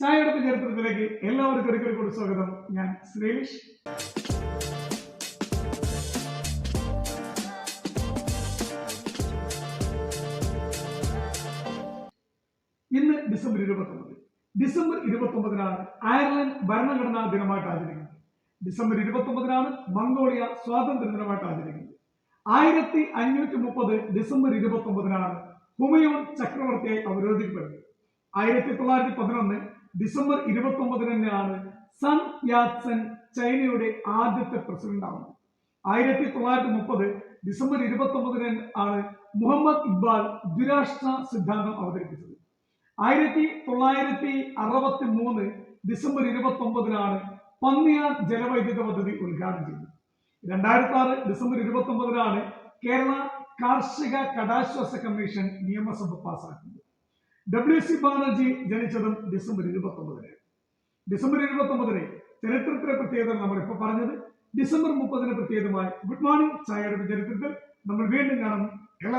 ചായയുടെ ചരിത്രത്തിലേക്ക് എല്ലാവർക്കും ഒരിക്കൽ കൂടി സ്വാഗതം. ഞാൻ ശ്രീലിഷ് ഇന്ന് ഡിസംബർ ഇരുപത്തി ഒമ്പത് ഡിസംബർ ഇരുപത്തി ഒമ്പതിനാണ് അയർലൻഡ് ഭരണഘടനാ ദിനമായിട്ട് ആചരിക്കുന്നത്. ഡിസംബർ ഇരുപത്തി ഒമ്പതിനാണ് മംഗോളിയ സ്വാതന്ത്ര്യ ദിനമായിട്ട് ആചരിക്കുന്നത്. ആയിരത്തി അഞ്ഞൂറ്റി മുപ്പത് ഡിസംബർ ഇരുപത്തി ഒമ്പതിനാണ് ഹുമയൂൺ ചക്രവർത്തിയായി അവരോധിക്കപ്പെടുന്നത്. ആയിരത്തി തൊള്ളായിരത്തി പതിനൊന്ന് ഡിസംബർ ഇരുപത്തി ഒമ്പതിന് തന്നെയാണ് സൺ യാത്സൻ ചൈനയുടെ ആദ്യത്തെ പ്രസിഡന്റ് ആവുന്നത്. ആയിരത്തി തൊള്ളായിരത്തി മുപ്പത് ഡിസംബർ ഇരുപത്തി ഒമ്പതിന് ആണ് മുഹമ്മദ് ഇക്ബാൽ ദ്വിരാഷ്ട്ര സിദ്ധാന്തം അവതരിപ്പിച്ചത്. ആയിരത്തി തൊള്ളായിരത്തി അറുപത്തി മൂന്ന് ഡിസംബർ ഇരുപത്തി ഒമ്പതിനാണ് പന്നിയാർ ജലവൈദ്യുത പദ്ധതി ഉദ്ഘാടനം ചെയ്തത്. രണ്ടായിരത്തി ആറ് ഡിസംബർ ഇരുപത്തി ഒമ്പതിനാണ് കേരള കാർഷിക കടാശ്വാസ കമ്മീഷൻ നിയമസഭ പാസാക്കുന്നത് ഡബ്ല്യു സി ബാനർജി ജനിച്ചതും ഡിസംബർ ഇരുപത്തി ഒമ്പതിന് ഡിസംബർ ഇരുപത്തി ഒമ്പതിന് ചരിത്രത്തിലെ പ്രത്യേകത നമ്മൾ ഇപ്പോൾ പറഞ്ഞത്. ഡിസംബർ മുപ്പതിന് പ്രത്യേകമായി ഗുഡ് മോർണിംഗ് ചായയുടെ ചരിത്രത്തിൽ നമ്മൾ വീണ്ടും കാണും.